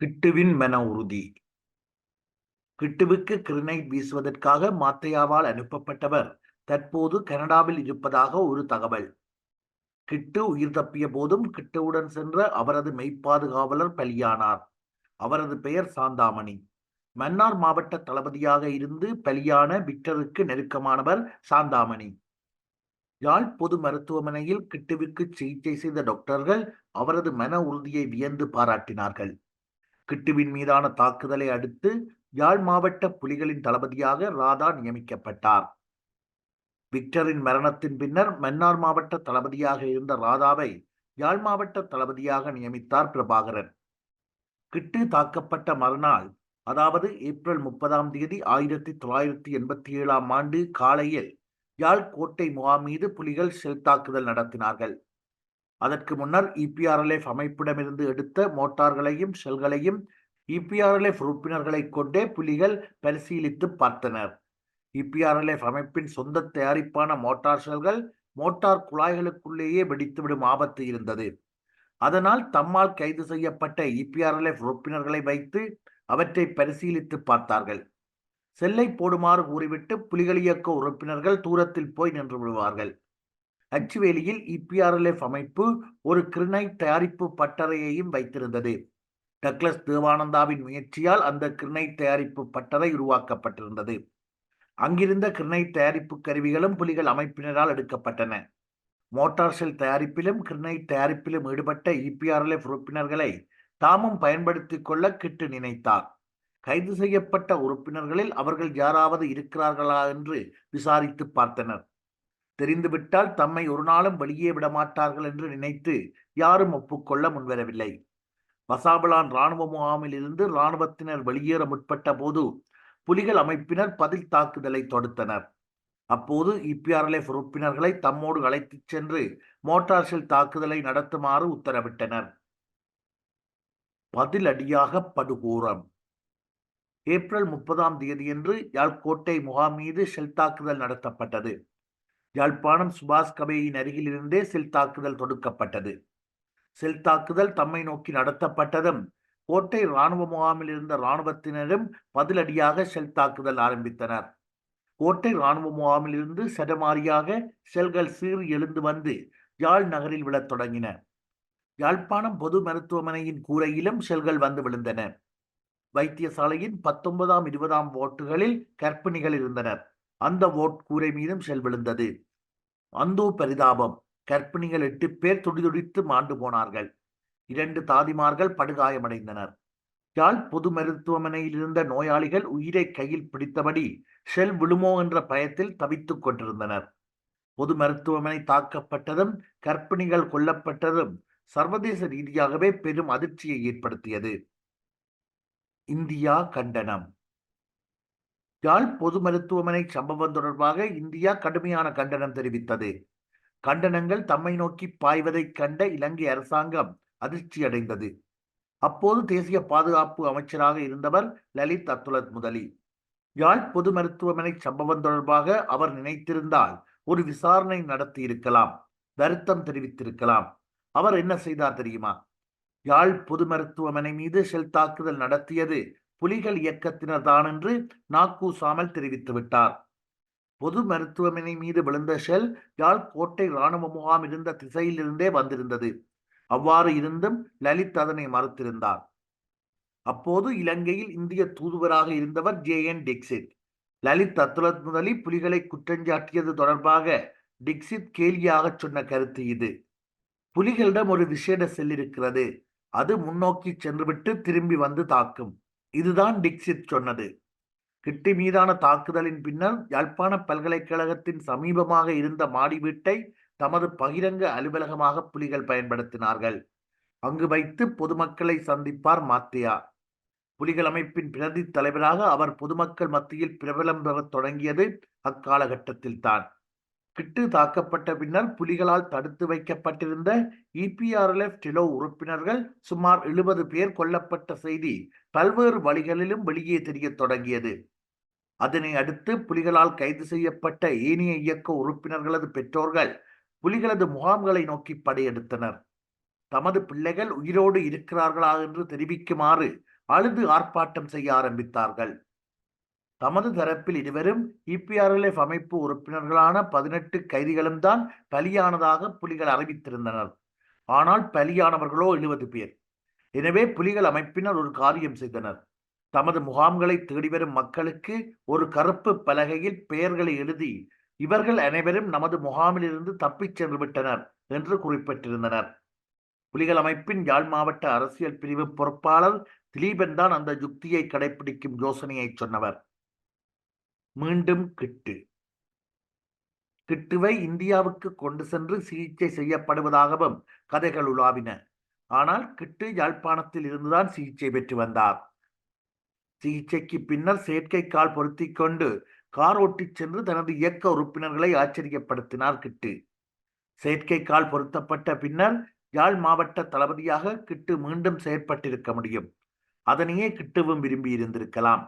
கிட்டுவின் மன உறுதி. கிட்டுவுக்கு கிரினைட் வீசுவதற்காக மாத்தையாவால் அனுப்பப்பட்டவர். தற்போது கனடாவில் இருப்பதாக ஒரு தகவல். கிட்டு உயிர் தப்பிய போதும் கிட்டுவுடன் சென்ற அவரது மெய்ப்பாதுகாவலர் பலியானார். அவரது பெயர் சாந்தாமணி. மன்னார் மாவட்ட தளபதியாக இருந்து பலியான விக்டருக்கு நெருக்கமானவர் சாந்தாமணி. யாழ் பொது மருத்துவமனையில் கிட்டுவிற்கு சிகிச்சை செய்த டாக்டர்கள் அவரது மன உறுதியை வியந்து பாராட்டினார்கள். கிட்டுவின் மீதான தாக்குதலை அடுத்து யாழ் மாவட்ட புலிகளின் தளபதியாக ராதா நியமிக்கப்பட்டார். விக்டரின் மரணத்தின் பின்னர் மன்னார் மாவட்ட தளபதியாக இருந்த ராதாவை யாழ் மாவட்ட தளபதியாக நியமித்தார் பிரபாகரன். கிட்டு தாக்கப்பட்ட மறுநாள் அதாவது ஏப்ரல் முப்பதாம் தேதி ஆயிரத்தி தொள்ளாயிரத்தி எண்பத்தி ஏழாம் ஆண்டு காலையில் யாழ் கோட்டை முகாம் மீது புலிகள் செல் தாக்குதல் நடத்தினார்கள். அதற்கு முன்னர் இபிஆர்எல்எஃப் அமைப்பிடமிருந்து எடுத்த மோட்டார்களையும் ஷெல்களையும் இபிஆர்எல்எஃப் உறுப்பினர்களை கொண்டே புலிகள் பரிசீலித்து பார்த்தனர். இபிஆர்எல்எஃப் அமைப்பின் சொந்த தயாரிப்பான மோட்டார் ஷெல்கள் மோட்டார் குழாய்களுக்குள்ளேயே வெடித்துவிடும் ஆபத்து இருந்தது. அதனால் தம்மால் கைது செய்யப்பட்ட இபிஆர்எல்எஃப் உறுப்பினர்களை வைத்து அவற்றை பரிசீலித்து பார்த்தார்கள். செல்லை போடுமாறு கூறிவிட்டு புலிகள் இயக்க உறுப்பினர்கள் தூரத்தில் போய் நின்று விடுவார்கள். அச்சுவேலியில் இபிஆர்எல்எஃப் அமைப்பு ஒரு கிரினைட் தயாரிப்பு பட்டறையையும் வைத்திருந்தது. டக்ளஸ் தேவானந்தாவின் முயற்சியால் அந்த கிரினைட் தயாரிப்பு பட்டறை உருவாக்கப்பட்டிருந்தது. அங்கிருந்த கிரினைட் தயாரிப்பு கருவிகளும் புலிகள் அமைப்பினரால் எடுக்கப்பட்டன. மோட்டார் செல் தயாரிப்பிலும் கிரினைட் தயாரிப்பிலும் ஈடுபட்ட இபிஆர்எல்எஃப் உறுப்பினர்களை தாமும் பயன்படுத்திக் கொள்ள கிட்டு நினைத்தார். கைது செய்யப்பட்ட உறுப்பினர்களில் அவர்கள் யாராவது இருக்கிறார்களா என்று விசாரித்து பார்த்தனர். தெரிந்துவிட்டால் தம்மை ஒரு நாளும் வெளியே விடமாட்டார்கள் என்று நினைத்து யாரும் ஒப்புக்கொள்ள முன்வரவில்லை. வசாபலான் இராணுவ முகாமில் இருந்து இராணுவத்தினர் வெளியேற முற்பட்ட போது புலிகள் அமைப்பினர் பதில் தாக்குதலை தொடுத்தனர். அப்போது இபிஆர்எல்எஃப் உறுப்பினர்களை தம்மோடு அழைத்துச் சென்று மோட்டார் ஷெல் தாக்குதலை நடத்துமாறு உத்தரவிட்டனர். பதிலடியாக படுகூரம். ஏப்ரல் முப்பதாம் தேதியன்று யாழ்கோட்டை முகாம் மீது ஷெல் தாக்குதல் நடத்தப்பட்டது. யாழ்ப்பாணம் சுபாஷ் கபேயின் அருகிலிருந்தே செல் தாக்குதல் தொடுக்கப்பட்டது. செல் தாக்குதல் தம்மை நோக்கி நடத்தப்பட்டதும் கோட்டை இராணுவ முகாமில் இருந்த இராணுவத்தினரும் பதிலடியாக ஷெல் தாக்குதல் ஆரம்பித்தனர். கோட்டை இராணுவ முகாமில் இருந்து சடமாரியாக செல்கள் சீறி எழுந்து வந்து யாழ் நகரில் விழத் தொடங்கின. யாழ்ப்பாணம் பொது மருத்துவமனையின் கூரையிலும் ஷெல்கள் வந்து விழுந்தன. வைத்தியசாலையின் பத்தொன்பதாம் இருபதாம் ஓட்டுகளில் கர்ப்பிணிகள் இருந்தனர். அந்த ஓட் கூரை மீதும் ஷெல் விழுந்தது. அந்தோ பரிதாபம். கர்ப்பிணிகள் எட்டு பேர் துடிதுடித்து மாண்டு போனார்கள். இரண்டு தாதிமார்கள் படுகாயமடைந்தனர். யாழ் பொது மருத்துவமனையில் இருந்த நோயாளிகள் உயிரை கையில் பிடித்தபடி ஷெல் விழுமோ என்ற பயத்தில் தவித்துக் கொண்டிருந்தனர். பொது மருத்துவமனை தாக்கப்பட்டதும் கர்ப்பிணிகள் கொல்லப்பட்டதும் சர்வதேச ரீதியாகவே பெரும் அதிர்ச்சியை ஏற்படுத்தியது. இந்தியா கண்டனம். யாழ் பொது மருத்துவமனை சம்பவம் தொடர்பாக இந்தியா கடுமையான கண்டனம் தெரிவித்தது. கண்டனங்கள் தம்மை நோக்கி பாய்வதைக் கண்ட இலங்கை அரசாங்கம் அதிர்ச்சியடைந்தது அப்போது தேசிய பாதுகாப்பு அமைச்சராக இருந்தவர் லலித் அத்துலத் முதலி. யாழ் பொது மருத்துவமனை சம்பவம் தொடர்பாக அவர் நினைத்திருந்தால் ஒரு விசாரணை நடத்தி இருக்கலாம் வருத்தம் தெரிவித்திருக்கலாம். அவர் என்ன செய்தார் தெரியுமா? யாழ் பொது மருத்துவமனை மீது செல் தாக்குதல் நடத்தியது புலிகள் இயக்கத்தினர் தான் என்று நாக்கூசாமல் தெரிவித்து விட்டார். பொது மருத்துவமனை மீது விழுந்த ஷெல் யாழ் கோட்டை இராணுவ முகாம் இருந்த திசையிலிருந்தே வந்திருந்தது. அவ்வாறு இருந்தும் லலித் அதனை மறுத்திருந்தார். அப்போது இலங்கையில் இந்திய தூதுவராக இருந்தவர் ஜே என் டிக்சிட் லலித் அத்துலத் முதலி புலிகளை குற்றஞ்சாட்டியது தொடர்பாக டிக்சித் கேலியாக சொன்ன கருத்து இது. புலிகளிடம் ஒரு விசேட செல் இருக்கிறது. அது முன்னோக்கி சென்றுவிட்டு திரும்பி வந்து தாக்கும். இதுதான் டிக்சித் சொன்னது. கிட்டி மீதான தாக்குதலின் பின்னர் யாழ்ப்பாண பல்கலைக்கழகத்தின் சமீபமாக இருந்த மாடி வீட்டை தமது பகிரங்க அலுவலகமாக புலிகள் பயன்படுத்தினார்கள். அங்கு வைத்து பொதுமக்களை சந்திப்பார் மாத்தியா. புலிகள் அமைப்பின் பிரதி தலைவராக அவர் பொதுமக்கள் மத்தியில் பிரபலம் பெறத் தொடங்கியது அக்காலகட்டத்தில்தான். கிட்டு தாக்கப்பட்ட பின்னர் புலிகளால் தடுத்து வைக்கப்பட்டிருந்த இபிஆர்எல்எஃப் டிலோ உறுப்பினர்கள் சுமார் எழுபது பேர் கொல்லப்பட்ட செய்தி பல்வேறு வழிகளிலும் வெளியே தெரியத் தொடங்கியது. அதனை அடுத்து புலிகளால் கைது செய்யப்பட்ட ஏனைய இயக்க உறுப்பினர்களது பெற்றோர்கள் புலிகளது முகாம்களை நோக்கி படையெடுத்தனர். தமது பிள்ளைகள் உயிரோடு இருக்கிறார்களா என்று தெரிவிக்குமாறு அழுது ஆர்ப்பாட்டம் செய்ய ஆரம்பித்தார்கள். தமது தரப்பில் இருவரும் இபிஆர்எல்எஃப் அமைப்பு உறுப்பினர்களான பதினெட்டு கைதிகளும் தான் பலியானதாக புலிகள் அறிவித்திருந்தனர். ஆனால் பலியானவர்களோ எழுபது பேர். எனவே புலிகள் அமைப்பினர் ஒரு காரியம் செய்தனர். தமது முகாம்களை தேடி வரும் மக்களுக்கு ஒரு கருப்பு பலகையில் பெயர்களை எழுதி இவர்கள் அனைவரும் நமது முகாமிலிருந்து தப்பிச் சென்று விட்டனர் என்று குறிப்பிட்டிருந்தனர். புலிகள் அமைப்பின் யாழ் மாவட்ட அரசியல் பிரிவு பொறுப்பாளர் திலீபன் தான் அந்த யுக்தியை கடைபிடிக்கும் யோசனையை சொன்னவர். மீண்டும் கிட்டு. கிட்டுவை இந்தியாவுக்கு கொண்டு சென்று சிகிச்சை செய்யப்படுவதாகவும் கதைகள் உலாவின. ஆனால் கிட்டு யாழ்ப்பாணத்தில் இருந்துதான் சிகிச்சை பெற்று வந்தார். சிகிச்சைக்கு பின்னர் செயற்கை கால் பொருத்தி கொண்டு கார் ஓட்டிச் சென்று தனது இயக்க உறுப்பினர்களை ஆச்சரியப்படுத்தினார் கிட்டு. செயற்கை கால் பொருத்தப்பட்ட பின்னர் யாழ் மாவட்ட தளபதியாக கிட்டு மீண்டும் செயற்பட்டிருக்க முடியும். அதனையே கிட்டுவும் விரும்பி இருந்திருக்கலாம்.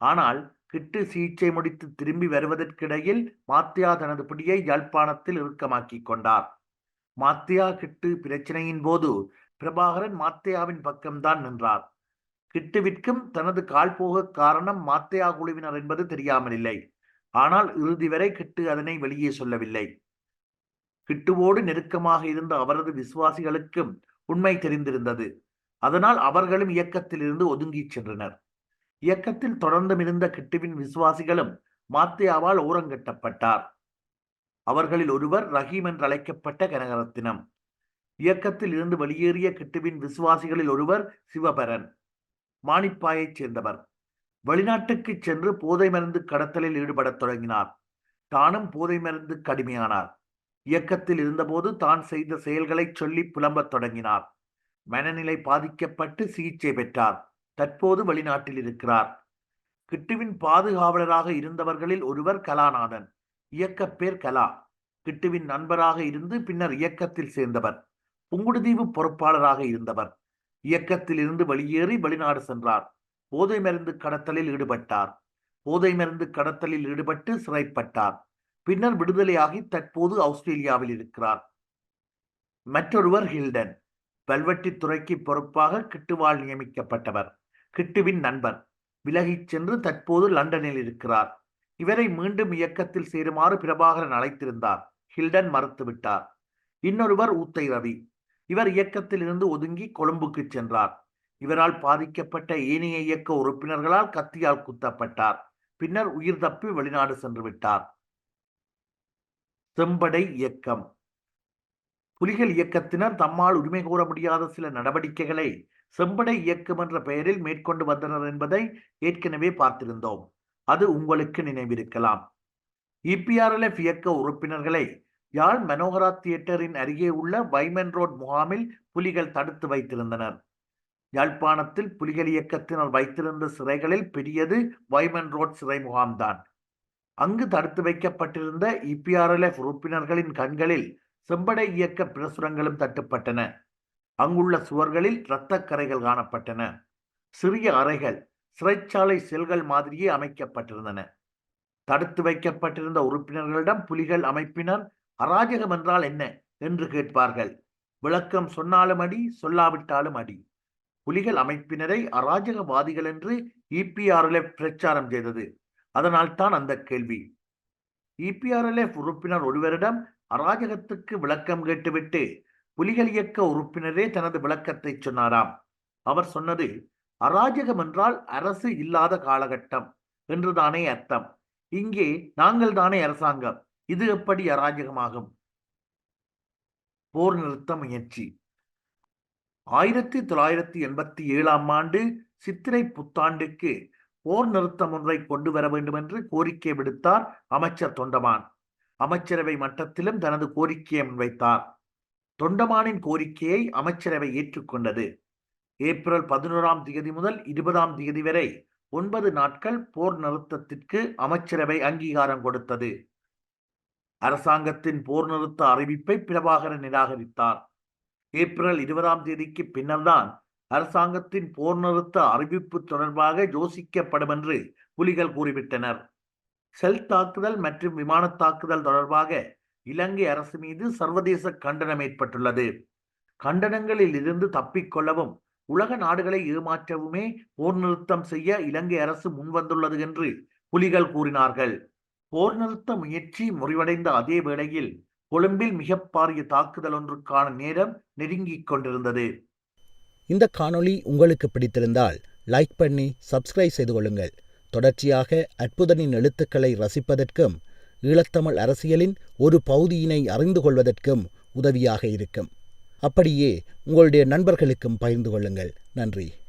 ஆனால் கிட்டு சிகிச்சை முடித்து திரும்பி வருவதற்கிடையில் மாத்தியா தனது பிடியை யாழ்ப்பாணத்தில் இறுக்கமாக்கிக் கொண்டார். மாத்தியா கிட்டு பிரச்சனையின் போது பிரபாகரன் மாத்தியாவின் பக்கம்தான் நின்றார். கிட்டுவிற்கும் தனது கால் போக காரணம் மாத்தியா குழுவினர் என்பது தெரியாமல் இல்லை ஆனால் இறுதி வரை கிட்டு அதனை வெளியே சொல்லவில்லை. கிட்டுவோடு நெருக்கமாக இருந்த அவரது விசுவாசிகளுக்கும் உண்மை தெரிந்திருந்தது. அதனால் அவர்களும் இயக்கத்திலிருந்து ஒதுங்கிச் சென்றனர். இயக்கத்தில் தொடர்ந்தும் இருந்த கிட்டுவின் விசுவாசிகளும் மாத்தியாவால் ஓரங்கட்டப்பட்டார். அவர்களில் ஒருவர் ரஹீம் என்று அழைக்கப்பட்ட கனகரத்தினம். இயக்கத்தில் இருந்து வெளியேறிய கிட்டுவின் விசுவாசிகளில் ஒருவர் சிவபரன் மாணிப்பாயைச் சேர்ந்தவர். வெளிநாட்டுக்கு சென்று போதை மருந்து கடத்தலில் ஈடுபடத் தொடங்கினார். தானும் போதை மருந்து கடுமையானார். இயக்கத்தில் இருந்தபோது தான் செய்த செயல்களை சொல்லி புலம்பத் தொடங்கினார். மனநிலை பாதிக்கப்பட்டு சிகிச்சை பெற்றார். தற்போது வெளிநாட்டில் இருக்கிறார். கிட்டுவின் பாதுகாவலராக இருந்தவர்களில் ஒருவர் கலாநாதன் இயக்க பேர் கலா. கிட்டுவின் நண்பராக இருந்து பின்னர் இயக்கத்தில் சேர்ந்தவர். புங்குடுதீவு பொறுப்பாளராக இருந்தவர். இயக்கத்தில் இருந்து வெளியேறி வெளிநாடு சென்றார். போதை மருந்து கடத்தலில் ஈடுபட்டார். போதை மருந்து கடத்தலில் ஈடுபட்டு சிறைப்பட்டார். பின்னர் விடுதலையாகி தற்போது ஆஸ்திரேலியாவில் இருக்கிறார். மற்றொருவர் ஹில்டன் பல்வெட்டி துறைக்கு பொறுப்பாக கிட்டுவால் நியமிக்கப்பட்டவர். கிட்டுவின் நண்பர் விலகிச் சென்று தற்போது லண்டனில் இருக்கிறார். இவரை மீண்டும் இயக்கத்தில் சேருமாறு பிரபாகரன் அழைத்திருந்தார். ஹில்டன் மறுத்துவிட்டார். இன்னொருவர் ஊத்தை ரவி. இவர் இயக்கத்தில் இருந்து ஒதுங்கி கொழும்புக்கு சென்றார். இவரால் பாதிக்கப்பட்ட ஏனைய இயக்க உறுப்பினர்களால் கத்தியால் குத்தப்பட்டார். பின்னர் உயிர் தப்பி வெளிநாடு சென்று விட்டார் செம்படை இயக்கம். புலிகள் இயக்கத்தினர் தம்மால் உரிமை கோர முடியாத சில நடவடிக்கைகளை செம்படை இயக்கம் என்ற பெயரில் மேற்கொண்டு வந்தனர் என்பதை ஏற்கனவே பார்த்திருந்தோம். அது உங்களுக்கு நினைவிருக்கலாம். இபிஆர்எல்எஃப் இயக்க உறுப்பினர்களை யாழ் மனோகரா தியேட்டரின் அருகே உள்ள வைமன் ரோட் முகாமில் புலிகள் தடுத்து வைத்திருந்தனர். யாழ்ப்பாணத்தில் புலிகள் இயக்கத்தினர் வைத்திருந்த சிறைகளில் பெரியது வைமன் ரோட் சிறை முகாம்தான். அங்கு தடுத்து வைக்கப்பட்டிருந்த இபிஆர்எல்எஃப் உறுப்பினர்களின் கண்களில் செம்படை இயக்க பிரசுரங்களும் தட்டுப்பட்டன. அங்குள்ள சுவர்களில் இரத்தக்கரைகள் காணப்பட்டன. சிறிய அறைகள் சிறைச்சாலை செல்கள் மாதிரியே அமைக்கப்பட்டிருந்தன. தடுத்து வைக்கப்பட்டிருந்த உறுப்பினர்களிடம் புலிகள் அமைப்பினர் அராஜகம் என்றால் என்ன? என்று கேட்பார்கள். விளக்கம் சொன்னாலும் அடி சொல்லாவிட்டாலும் அடி. புலிகள் அமைப்பினரை அராஜகவாதிகள் என்று இபிஆர்எல்எஃப் பிரச்சாரம் செய்தது. அதனால் தான் அந்த கேள்வி. இபிஆர்எல்எஃப் உறுப்பினர் ஒருவரிடம் அராஜகத்துக்கு விளக்கம் கேட்டுவிட்டு புலிகள் இயக்க உறுப்பினரே தனது விளக்கத்தை சொன்னாராம். அவர் சொன்னது அராஜகம் என்றால் அரசு இல்லாத காலகட்டம் என்றுதானே அர்த்தம். இங்கே நாங்கள் தானே அரசாங்கம். இது எப்படி அராஜகமாகும்? போர் நிறுத்த முயற்சி. ஆயிரத்தி தொள்ளாயிரத்தி எண்பத்தி ஏழாம் ஆண்டு சித்திரை புத்தாண்டுக்கு போர் நிறுத்தம் ஒன்றை கொண்டு வர வேண்டும் என்று கோரிக்கை விடுத்தார் அமைச்சர் தொண்டமான். அமைச்சரவை மட்டத்திலும் தனது கோரிக்கையை முன்வைத்தார். தொண்டமானின் கோரிக்கையை அமைச்சரவை ஏற்றுக்கொண்டது. ஏப்ரல் பதினோராம் தேதி முதல் இருபதாம் தேதி வரை ஒன்பது நாட்கள் போர் நிறுத்தத்திற்கு அமைச்சரவை அங்கீகாரம் கொடுத்தது. அரசாங்கத்தின் போர் நிறுத்த அறிவிப்பை பிரபாகரன் நிராகரித்தார். ஏப்ரல் இருபதாம் தேதிக்கு பின்னர்தான் அரசாங்கத்தின் போர் நிறுத்த அறிவிப்பு தொடர்பாக யோசிக்கப்படும் என்று புலிகள் கூறிவிட்டனர். செல் தாக்குதல் மற்றும் விமான தாக்குதல் தொடர்பாக இலங்கை அரசு மீது சர்வதேச கண்டனம் ஏற்பட்டுள்ளது. கண்டனங்களில் இருந்து தப்பிக்கொள்ளவும் உலக நாடுகளை ஏமாற்றவுமே போர் நிறுத்தம் செய்ய இலங்கை அரசு முன்வந்துள்ளது என்று புலிகள் கூறினார்கள். போர் நிறுத்த முயற்சி முறிவடைந்த அதே வேளையில் கொழும்பில் மிக பாரிய தாக்குதல் ஒன்றுக்கான நேரம் நெருங்கிக் கொண்டிருந்தது. இந்த காணொளி உங்களுக்கு பிடித்திருந்தால் லைக் பண்ணி சப்ஸ்கிரைப் செய்து கொள்ளுங்கள். தொடர்ச்சியாக அற்புதனின் எழுத்துக்களை ரசிப்பதற்கும் ஈழத்தமிழ் அரசியலின் ஒரு பகுதியினை அறிந்து கொள்வதற்கும் உதவியாக இருக்கும். அப்படியே உங்களுடைய நண்பர்களுக்கும் பகிர்ந்து கொள்ளுங்கள். நன்றி.